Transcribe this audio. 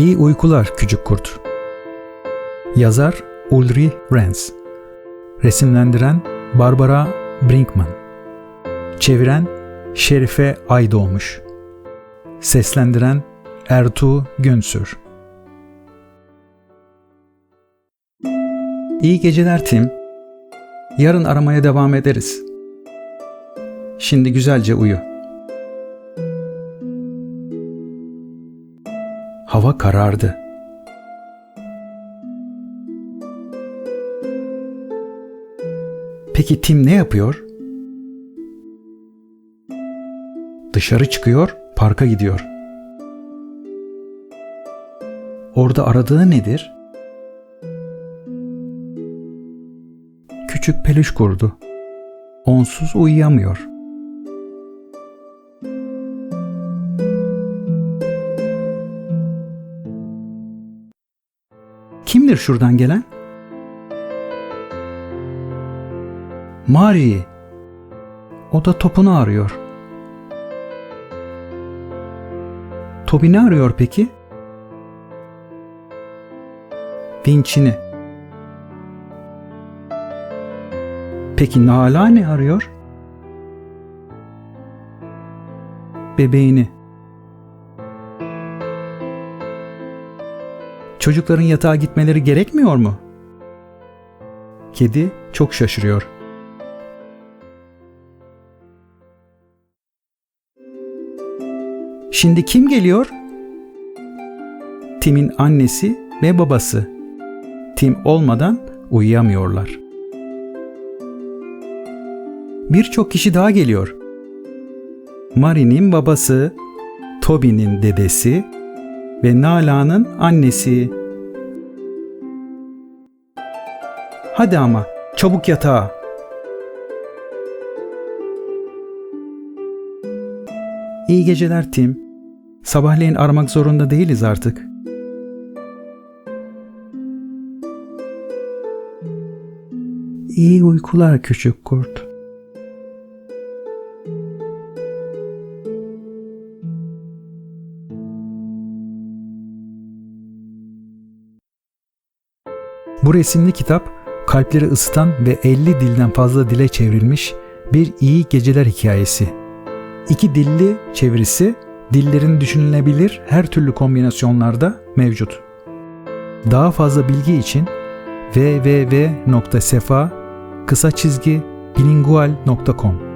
İyi uykular küçük kurt. Yazar Ulrich Renz. Resimlendiren Barbara Brinkman. Çeviren Şerife Aydoğmuş. Seslendiren Ertuğ Günsür. İyi geceler Tim. Yarın aramaya devam ederiz. Şimdi güzelce uyu. Hava karardı. Peki Tim ne yapıyor? Dışarı çıkıyor, parka gidiyor. Orada aradığı nedir? Küçük peluş kurdu. Onsuz uyuyamıyor. Kimdir şuradan gelen? Mari. O da topunu arıyor. Tobi ne arıyor peki? Vinçini. Peki Nala ne arıyor? Bebeğini. Çocukların yatağa gitmeleri gerekmiyor mu? Kedi çok şaşırıyor. Şimdi kim geliyor? Tim'in annesi ve babası. Tim olmadan uyuyamıyorlar. Birçok kişi daha geliyor. Mari'nin babası, Toby'nin dedesi ve Nala'nın annesi. Hadi ama çabuk yatağa. İyi geceler Tim. Sabahleyin aramak zorunda değiliz artık. İyi uykular küçük kurt. Bu resimli kitap kalpleri ısıtan ve 50 dilden fazla dile çevrilmiş bir iyi geceler hikayesi. İki dilli çevirisi dillerin düşünülebilir her türlü kombinasyonlarda mevcut. Daha fazla bilgi için www.sefa kısa çizgi bilingual.com